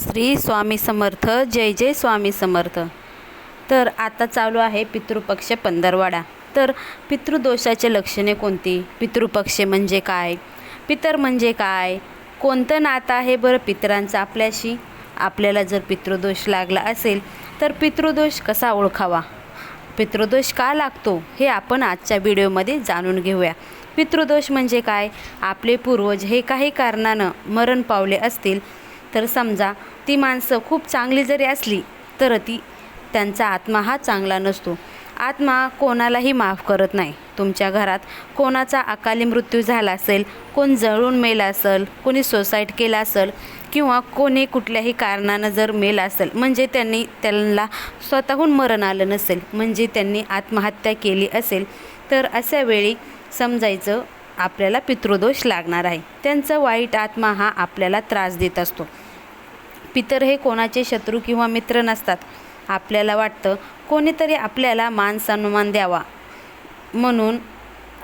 श्री स्वामी समर्थ जय जय स्वामी समर्थ. तर आता चालू आहे पितृपक्ष पंधरवाडा. तर पितृदोषाचे लक्षणे कोणती? पितृपक्ष म्हणजे काय? पितर म्हणजे काय? कोणतं नातं आहे बरं पितरांचं आपल्याशी? आपल्याला जर पितृदोष लागला असेल तर पितृदोष कसा ओळखावा? पितृदोष का लागतो? हे आपण आजच्या व्हिडिओमध्ये जाणून घेऊया. पितृदोष म्हणजे काय? आपले पूर्वज हे काही कारणानं मरण पावले असतील तर समजा ती माणसं खूप चांगली जरी असली तर ती त्यांचा आत्मा हा चांगला नसतो. आत्मा कोणालाही माफ करत नाही. तुमच्या घरात कोणाचा अकाली मृत्यू झाला असेल कोण जळून मेला असेल कोणी सुसाईड केला असेल किंवा कोणी कुठल्याही कारणानं जर मेला असेल म्हणजे त्यांनी त्यांना स्वतःहून मरण आलं नसेल म्हणजे त्यांनी आत्महत्या केली असेल तर अशा वेळी समजायचं आपल्याला पितृदोष लागणार आहे. त्यांचा वाईट आत्मा हा आपल्याला त्रास देत असतो. पितर हे कोणाचे शत्रू किंवा मित्र नसतात. आपल्याला वाटतं कोणीतरी आपल्याला मान सन्मान द्यावा. म्हणून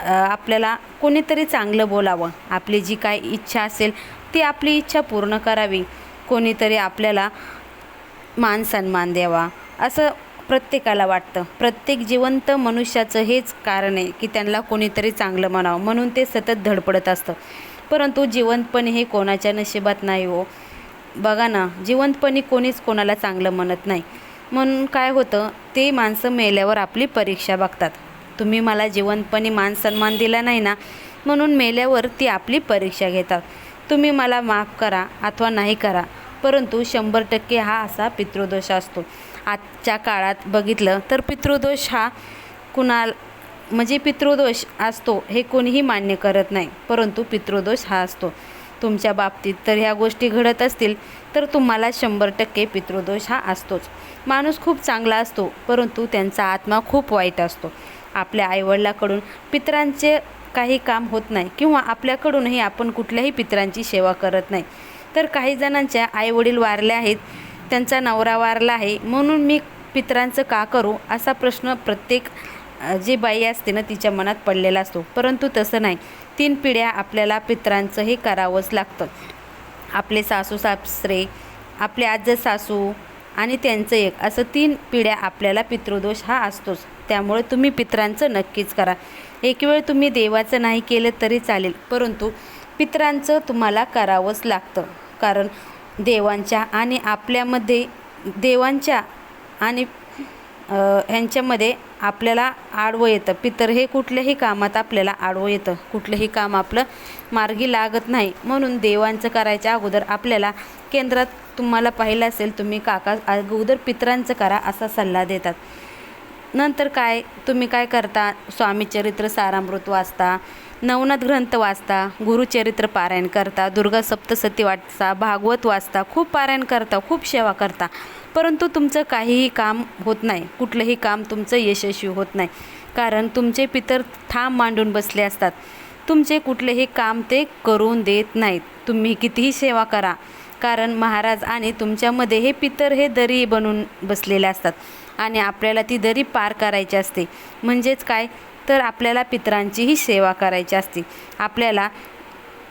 आपल्याला कोणीतरी चांगलं बोलावं. आपली जी काय इच्छा असेल ती आपली इच्छा पूर्ण करावी. कोणीतरी आपल्याला मान सन्मान द्यावा. असं प्रत्येकाला वाटतं. प्रत्येक जिवंत मनुष्याचं हेच कारण आहे की त्यांना कोणीतरी चांगलं म्हणावं. म्हणून ते सतत धडपडत असतं. परंतु जिवंतपणे हे कोणाच्या नशिबात नाही हो. बघा ना जिवंतपणी कोणीच कोणाला चांगलं म्हणत नाही. म्हणून काय होतं ते माणसं मेल्यावर आपली परीक्षा बघतात. तुम्ही मला जिवंतपणी मान सन्मान दिला नाही ना म्हणून मेल्यावर ती आपली परीक्षा घेतात. तुम्ही मला माफ करा अथवा नाही करा परंतु शंभर टक्के हा असा पितृदोष असतो. आजच्या काळात बघितलं तर पितृदोष हा कुणाल म्हणजे पितृदोष असतो हे कोणीही मान्य करत नाही परंतु पितृदोष हा असतो. तुमच्या बाबतीत तर ह्या गोष्टी घडत असतील तर तुम्हाला शंभर टक्के पितृदोष हा असतोच. माणूस खूप चांगला असतो परंतु त्यांचा आत्मा खूप वाईट असतो. आपल्या आईवडिलाकडून पितरांचे काही काम होत नाही किंवा आपल्याकडूनही आपण कुठल्याही पितरांची सेवा करत नाही. तर काही जणांच्या आईवडील वारले आहेत त्यांचा नवरा वारला आहे म्हणून मी पितरांचं का करू असा प्रश्न प्रत्येक जी बाई असते ना तिच्या मनात पडलेला असतो. परंतु तसं नाही. तीन पिढ्या आपल्याला पितरांचं हे करावंच लागतं. आपले सासू सासरे आपले आज सासू आणि त्यांचं एक. असं तीन पिढ्या आपल्याला पितृदोष हा असतोच. त्यामुळे तुम्ही पित्रांचं नक्कीच करा. एक वेळ तुम्ही देवाचं नाही केलं तरी चालेल. परंतु पित्रांचं तुम्हाला करावंच लागतं. कारण देवांच्या आणि आपल्यामध्ये देवांच्या आणि ह्यांच्यामध्ये आपल्याला आडवं येतं. पितर हे कुठल्याही कामात आपल्याला आडवं येतं. कुठलंही काम आपलं मार्गी लागत नाही. म्हणून देवांचं करायच्या अगोदर आपल्याला केंद्रात तुम्हाला पाहिलं असेल तुम्ही काका अगोदर पितरांचं करा असा सल्ला देतात. नंतर काय? तुम्ही काय करता? स्वामीचरित्र सारामृत वाचता नवनाथ ग्रंथ वाचता गुरुचरित्र पारायण करता दुर्गा सप्तसती वाचता भागवत वाचता खूप पारायण करता खूप सेवा करता. परंतु तुमचं काहीही काम होत नाही. कुठलंही काम तुमचं यशस्वी होत नाही. कारण तुमचे पितर ठाम मांडून बसले असतात. तुमचे कुठलेही काम ते करून देत नाहीत. तुम्ही कितीही सेवा करा. कारण महाराज आणि तुमच्यामध्ये हे पितर हे दरी बनून बसलेले असतात. आणि आपल्याला ती दरी पार करायची असते. म्हणजेच काय? तर आपल्याला पितरांचीही सेवा करायची असते. आपल्याला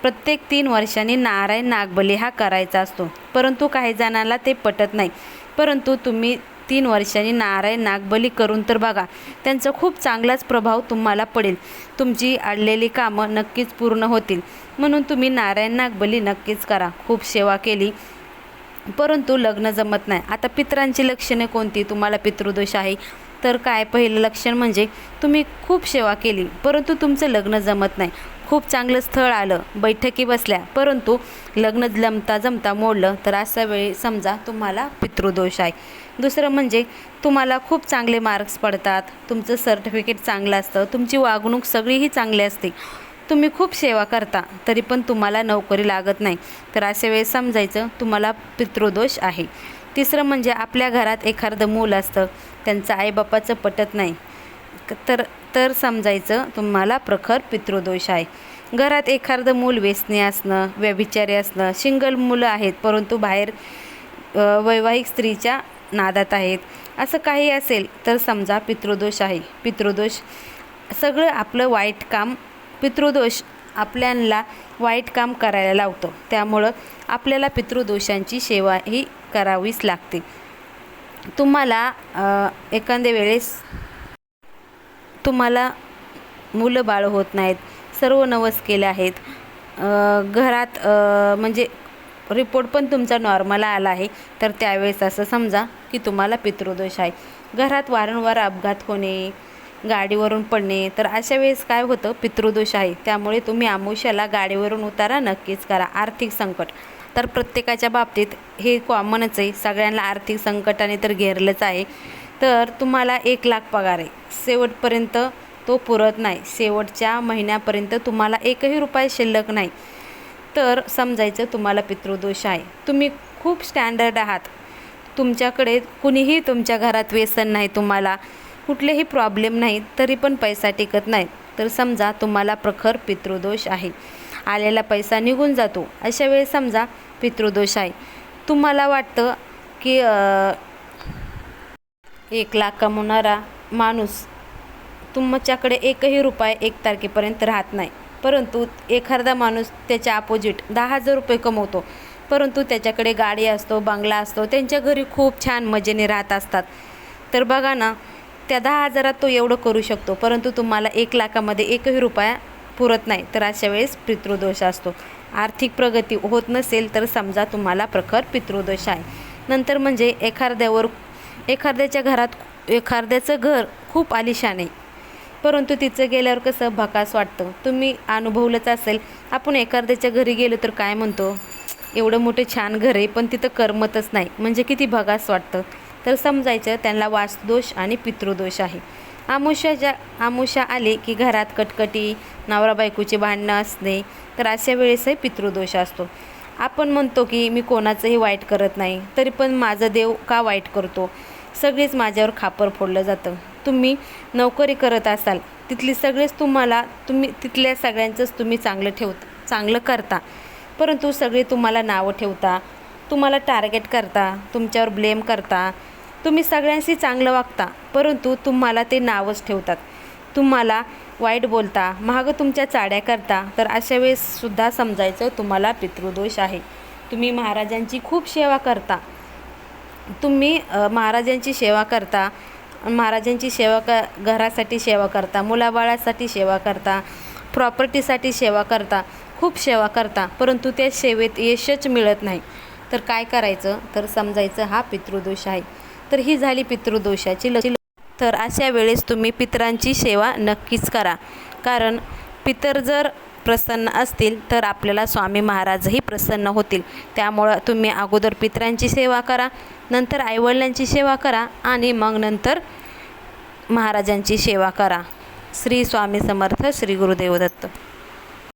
प्रत्येक तीन वर्षांनी नारायण नागबली हा करायचा असतो. परंतु काही जणांना ते पटत नाही. परंतु तुम्ही तीन वर्षांनी नारायण नागबली करून तर बघा त्यांचा खूप चांगलाच प्रभाव तुम्हाला पडेल. तुमची अडलेली कामं नक्कीच पूर्ण होतील. म्हणून तुम्ही नारायण नागबली नक्कीच करा. खूप सेवा केली. परंतु लग्न जमत नाही. आता पितरांची लक्षणे कोणती? तुम्हाला पितृदोष आहे. तर काय? पहिलं लक्षण म्हणजे तुम्ही खूप सेवा केली परंतु तुमचं लग्न जमत नाही. खूप चांगलं स्थळ आलं बैठकी बसल्या परंतु लग्न जमता जमता मोडलं तर अशा वेळी समजा तुम्हाला पितृदोष आहे. दुसरं म्हणजे तुम्हाला खूप चांगले मार्क्स पडतात तुमचं सर्टिफिकेट चांगलं असतं तुमची वागणूक सगळीही चांगली असते. तुम्ही खूप सेवा करता तरी पण तुम्हाला नोकरी लागत नाही. तर अशा वेळेस समजायचं तुम्हाला पितृदोष आहे. तिसरं म्हणजे आपल्या घरात एखादं मूल असतं त्यांचं आईबापाचं पटत नाही. तर तर समजायचं तुम्हाला प्रखर पितृदोष आहे. घरात एखादं मूल व्यसनी असणं व्यभिचारी असणं सिंगल मुलं आहेत परंतु बाहेर वैवाहिक स्त्रीच्या नादात आहेत. असं काही असेल तर समजा पितृदोष आहे. पितृदोष सगळं आपलं वाईट काम पितृदोष आपल्याला वाईट काम करायला लावतं. त्यामुळं आपल्याला पितृदोषांची सेवा ही करावीच लागते. तुम्हाला एखाद्या वेळेस तुम्हाला मुलं बाळ होत नाहीत सर्व नवस केले आहेत घरात म्हणजे रिपोर्ट पण तुमचा नॉर्मल आला आहे तर त्यावेळेस असं समजा की तुम्हाला पितृदोष आहे. घरात वारंवार अपघात होणे गाडीवरून पडणे तर अशा वेळेस काय होतं? पितृदोष आहे त्यामुळे तुम्ही आमुष्याला गाडीवरून उतारा नक्कीच करा. आर्थिक संकट. तर प्रत्येकाच्या बाबतीत हे कॉमनच आहे. सगळ्यांना आर्थिक संकटाने तर घेरलंच आहे. तर तुम्हाला एक लाख पगार आहे. शेवटपर्यंत तो पुरत नाही. शेवटच्या महिन्यापर्यंत तुम्हाला एकही रुपये शिल्लक नाही. तर समजायचं तुम्हाला पितृदोष आहे. तुम्ही खूप स्टँडर्ड आहात. तुमच्याकडे कुणीही तुमच्या घरात व्यसन नाही तुम्हाला. कुठलेही प्रॉब्लेम नाही तरी पण पैसा टिकत नाही. तर समजा तुम्हाला प्रखर पितृदोष आहे. आलेला पैसा निघून जातो. अशा वेळेस समजा पितृदोष आहे तुम्हाला वाटतं की एक लाख कमवणारा माणूस तुमच्याकडे एकही रुपये एक तारखेपर्यंत राहत नाही. परंतु एखादा माणूस त्याच्या अपोजिट दहा हजार रुपये कमवतो. परंतु त्याच्याकडे गाडी असतो बंगला असतो त्यांच्या घरी खूप छान मजेने राहत असतात. तर बघा ना त्या दहा हजारात तो एवढं करू शकतो. परंतु तुम्हाला एक लाखामध्ये एकही रुपया पुरत नाही. तर अशा वेळेस पितृदोष असतो. आर्थिक प्रगती होत नसेल तर समजा तुम्हाला प्रखर पितृदोष आहे. नंतर म्हणजे एखाद्यावर एखाद्याच्या घरात एखाद्याचं घर खूप आलिशान आहे. परंतु तिचं गेल्यावर कसं भकास वाटतं. तुम्ही अनुभवलंच असेल आपण एखाद्याच्या घरी गेलो तर काय म्हणतो? एवढं मोठे छान घर आहे पण तिथं करमतच नाही. म्हणजे किती भगास वाटतं. तर समजायचं त्यांना वास्तुदोष आणि पितृदोष आहे. आमुषा ज्या आमुषा आले की घरात कटकटी नवरा बायकोची भांडणं असणे तर अशा वेळेसही पितृदोष असतो. आपण म्हणतो की मी कोणाचंही वाईट करत नाही तरी पण माझं देव का वाईट करतो? सगळीच माझ्यावर खापर फोडलं जातं. तुम्ही नोकरी करत असाल तिथली सगळेच तुम्हाला तुम्ही तिथल्या सगळ्यांचंच तुम्ही चांगलं ठेवता चांगलं करता. परंतु सगळे तुम्हाला नावं ठेवता तुम्हाला टार्गेट करता तुमच्यावर ब्लेम करता तुम्ही सगळ्यांशी चांगलं वागता परंतु तुम्हाला ते नावच ठेवतात. तुम्हाला वाईट बोलता महाग तुमच्या चाड्या करता तर अशा वेळेससुद्धा समजायचं तुम्हाला पितृदोष आहे. तुम्ही महाराजांची खूप सेवा करता. तुम्ही महाराजांची सेवा करता महाराजांची सेवा क घरासाठी सेवा करता मुलाबाळासाठी सेवा करता प्रॉपर्टीसाठी सेवा करता खूप सेवा करता परंतु त्या सेवेत यशच मिळत नाही. तर काय करायचं? तर समजायचं हा पितृदोष आहे. तर ही झाली पितृदोषाची लक्षणे तर अशा वेळेस तुम्ही पितरांची सेवा नक्कीच करा. कारण पितर जर प्रसन्न असतील तर आपल्याला स्वामी महाराजही प्रसन्न होतील. त्यामुळं तुम्ही अगोदर पितरांची सेवा करा नंतर आईवडिलांची सेवा करा आणि मग नंतर महाराजांची सेवा करा. श्री स्वामी समर्थ श्री गुरुदेव दत्त.